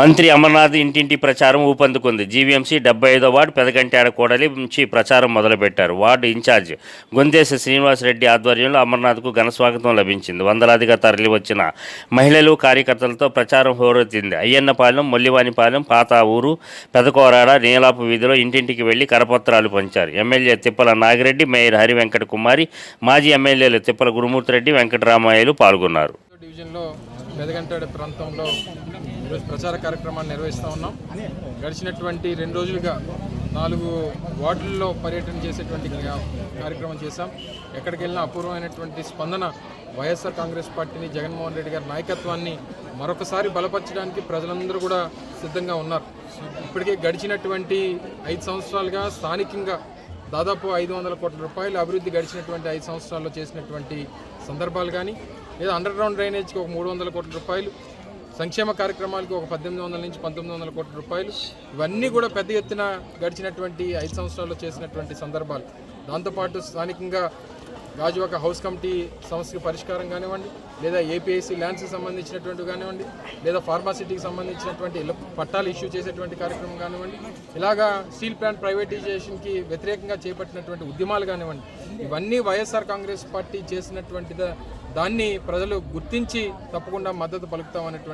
మంత్రి అమర్నాథ్ ఇంటింటి ప్రచారం ఊపందుకుంది. జీవీఎంసీ డెబ్బై ఐదో వార్డు పెదగంటాడ కోడలి నుంచి ప్రచారం మొదలుపెట్టారు. వార్డు ఇన్ఛార్జ్ గుందేశ శ్రీనివాసరెడ్డి ఆధ్వర్యంలో అమర్నాథ్కు ఘన స్వాగతం లభించింది. వందలాదిగా తరలి వచ్చిన మహిళలు కార్యకర్తలతో ప్రచారం హోరెత్తింది. అయ్యన్నపాలెం మొల్లివానిపాలెం పాత ఊరు పెదకోరాడ నీలాపు వీధిలో ఇంటింటికి వెళ్ళి కరపత్రాలు పంచారు. ఎమ్మెల్యే తిప్పల నాగిరెడ్డి మేయర్ హరి వెంకట కుమారి మాజీ ఎమ్మెల్యేలు తిప్పల గురుమూర్తిరెడ్డి వెంకటరామయ్యలు పాల్గొన్నారు. డివిజన్లో పెదగంటాడ ప్రాంతంలో ఈరోజు ప్రచార కార్యక్రమాన్ని నిర్వహిస్తూ ఉన్నాం. గడిచినటువంటి రెండు రోజులుగా నాలుగు వార్డుల్లో పర్యటన చేసేటువంటి కార్యక్రమం చేశాం. ఎక్కడికి వెళ్ళినా అపూర్వమైనటువంటి స్పందన వైఎస్ఆర్ కాంగ్రెస్ పార్టీని జగన్మోహన్ రెడ్డి గారి నాయకత్వాన్ని మరొకసారి బలపరచడానికి ప్రజలందరూ కూడా సిద్ధంగా ఉన్నారు. ఇప్పటికే గడిచినటువంటి ఐదు సంవత్సరాలుగా స్థానికంగా దాదాపు ఐదు వందల కోట్ల రూపాయలు అభివృద్ధి గడిచినటువంటి ఐదు సంవత్సరాల్లో చేసినటువంటి సందర్భాలు కానీ లేదా అండర్ గ్రౌండ్ డ్రైనేజ్కి ఒక మూడు వందల కోట్ల రూపాయలు సంక్షేమ కార్యక్రమాలకు ఒక పద్దెనిమిది వందల నుంచి పంతొమ్మిది వందల కోట్ల రూపాయలు. ఇవన్నీ కూడా పెద్ద ఎత్తున గడిచినటువంటి ఐదు సంవత్సరాల్లో చేసినటువంటి సందర్భాలు. దాంతోపాటు స్థానికంగా గాజువాక హౌస్ కమిటీ సమస్యకు పరిష్కారం కానివ్వండి లేదా ఏపీఐసి ల్యాండ్స్కి సంబంధించినటువంటి కానివ్వండి లేదా ఫార్మాసిటీకి సంబంధించినటువంటి పట్టాలు ఇష్యూ చేసేటువంటి కార్యక్రమం కానివ్వండి ఇలాగా స్టీల్ ప్లాంట్ ప్రైవేటైజేషన్కి వ్యతిరేకంగా చేపట్టినటువంటి ఉద్యమాలు కానివ్వండి ఇవన్నీ వైఎస్ఆర్ కాంగ్రెస్ పార్టీ చేసినటువంటి దా- దాన్ని ప్రజలు గుర్తించి తప్పకుండా మద్దతు పలుకుతామనేటువంటి